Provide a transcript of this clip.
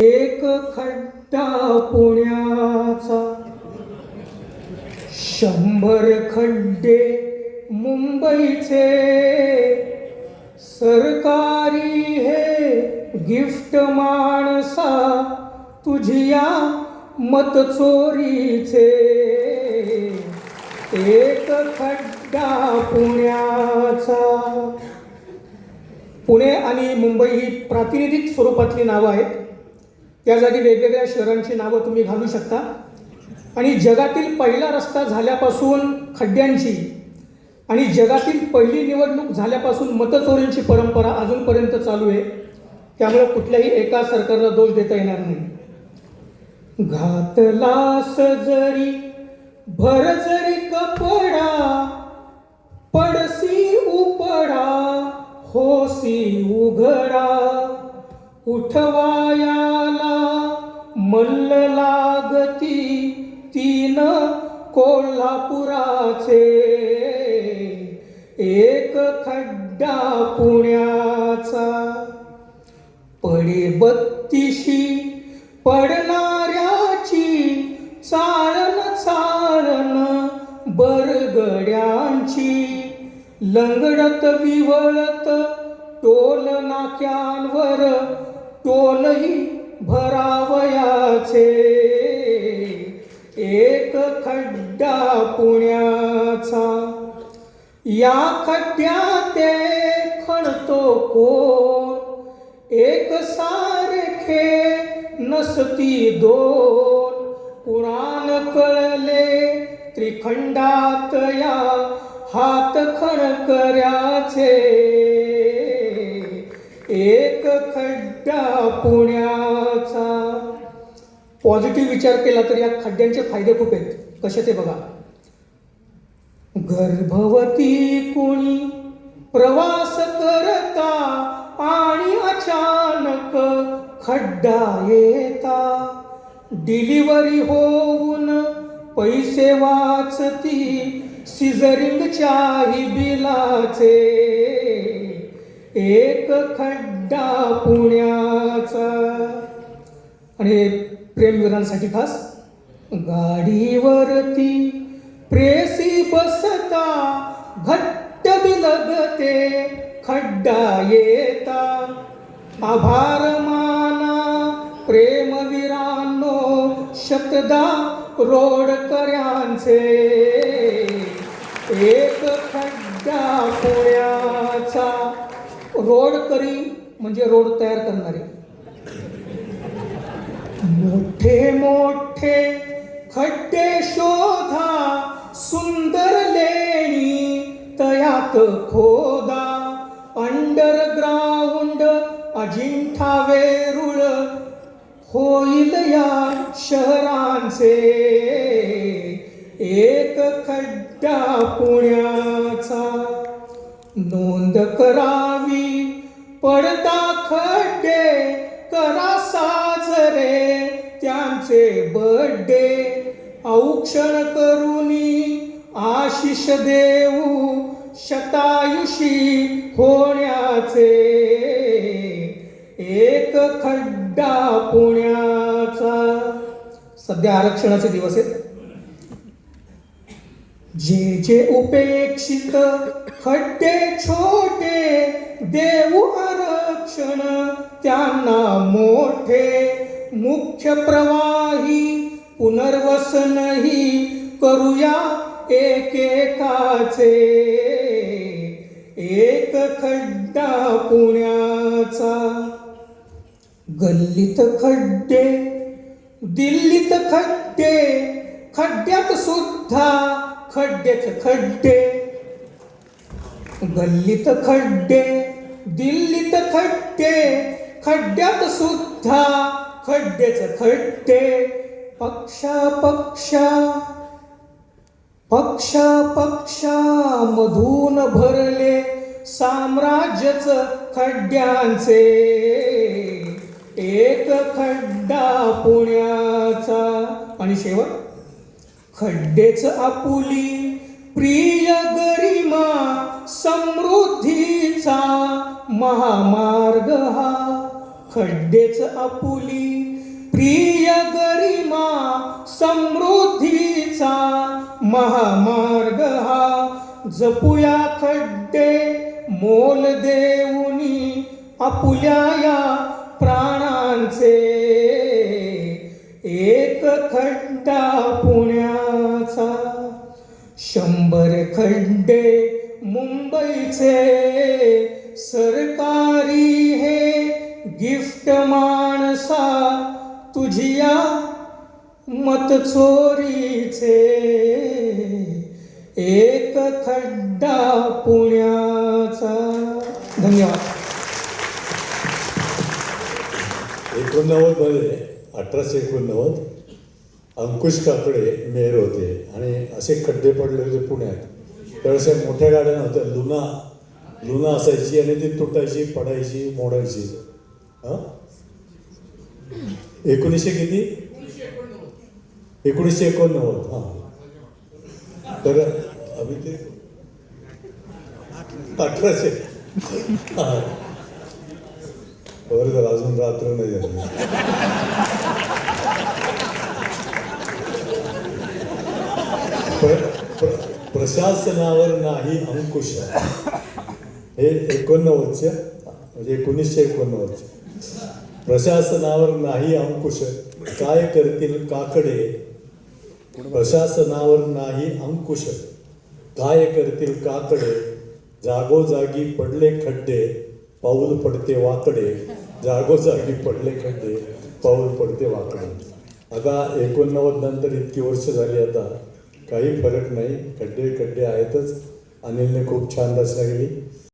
एक खड्डा पुण्याचा. शंभर खड्डे मुंबईचे. सरकारी हे गिफ्ट माणसा तुझिया मत चोरीचे एक खड्डा पुण्याचा. पुणे आणि मुंबई ही प्रातिनिधिक स्वरूपातली नावं आहेत. त्या जागी वेगवेगळ्या शहरांची नावं तुम्ही घालू शकता. आणि जगातील पहिला रस्ता झाल्यापासून खड्ड्यांची आणि जगातील पहिली निवडणूक झाल्यापासून मतचोरींची परंपरा अजूनपर्यंत चालू आहे. त्यामुळे कुठल्याही एका सरकारला दोष देता येणार नाही. घातलास जरी भर जरी कपडा पडसी उपडा होसी उघडा उठवाया मल्ल लागती तीन कोल्हापुराचे. एक खड्डा पुण्याचा. पडे बत्तीशी पडणाऱ्याची चाळण चाळण बरगड्यांची. लंगडत विवळत टोल नाक्यांवर टोलही भरावयाचे एक खड्डा पुण्याचा या खड्ड्यात ते खणतो कोण एक सारखे नसती दोन कुणान कळले त्रिखंडात या हात खणकऱ्याचे एक खड्डा पुण्याचा पॉझिटिव्ह विचार केला तर या खड्ड्यांचे फायदे खूप आहेत. कसे ते बघा. गर्भवती कोणी प्रवास करता आणि अचानक खड्डा येता. डिलिव्हरी होऊन पैसे वाचती सिझरिंगच्याही बिलाचे. एक खड्डा पुण्याचा. आणि प्रेमवीरांसाठी खास. गाडीवरती प्रेसी बसता घट्ट बिलगते खड्डा येता. आभार माना प्रेमवीरांनो शतदा रोडकऱ्यांचे. एक खड्डा पुण्याचा रोडकरी म्हणजे रोड तयार करणारे. मोठे मोठे खड्डे शोधा सुंदर लेणी तयात खोदा. अंडरग्राउंड अजिंठा वेरूळ होईल या शहरांचे. एक खड्डा पुण्याचा. नोंद करावी पडता खड्डे करा सा रे त्यांचे बड्डे औक्षण करुनी आशिष देऊ शतायुषी होण्याचे. एक खड्डा पुण्याचा. सध्या आरक्षणाचे दिवस आहेत. जे जे उपेक्षित खड्डे छोटे देऊ आरक्षण त्यांना मोठे. मुख्य प्रवाही पुनर्वसनही करूया एकेकाचे. एक खड्डा पुण्याचा. गल्लीत खड्डे दिल्लीत खड्डे खड्ड्यात सुद्धा खड्डेच खड्डे. गल्लीत खड्डे दिल्लीत खड्डे खड्ड्यात सुद्धा खड्डेच खड्डे. पक्षा पक्षा. पक्षा पक्षा मधून भरले साम्राज्यच खड्ड्यांचे. एक खड्डा पुण्याचा. आणि शेवट? खड्डेच आपुली प्रिय गरिमा समृद्धीचा महामार्ग हा. खड्डेच आपुली प्रिय गरिमा समृद्धीचा महामार्ग हा. जपूया खड्डे मोल देऊनी आपुल्या या प्राणांचे. एक खड्डा पुण्याचा शंभर खड्डे मुंबईचे. तुझिया मत चोरीचे एक खड्डा पुण्याचा। धन्यवाद। एकोणनव्वदमध्ये अठराशे एकोणनव्वद अंकुश काकडे मेयर होते आणि असे खड्डे पडले होते पुण्यात. त्यावेळेस मोठ्या गाड्या नव्हत्या लुना लुना असायची आणि ती तुटायची पडायची मोडायची. हां? एकोणीसशे किती? एकोणीसशे एकोणनव्वद हां. तर आम्ही ते अठराशे. हां. बरं झालं अजून रात्र नाही झाली. प्र- प्र- प्रशासनावर नाही अंकुश. हे एकोणनव्वदचे म्हणजे एकोणीसशे एकोणनव्वदचे. प्रशासनावर नाही अंकुश काय करतील काकडे? प्रशासनावर नाही अंकुश काय करतील काकडे? जागोजागी पडले खड्डे पाऊल पडते वाकडे. जागोजागी पडले खड्डे पाऊल पडते वाकडे. आता एकोणनव्वद नंतर इतकी वर्ष झाली आता. काही फरक नाही. खड्डे खड्डे आहेतच. अनिलने खूप छान रचना केली.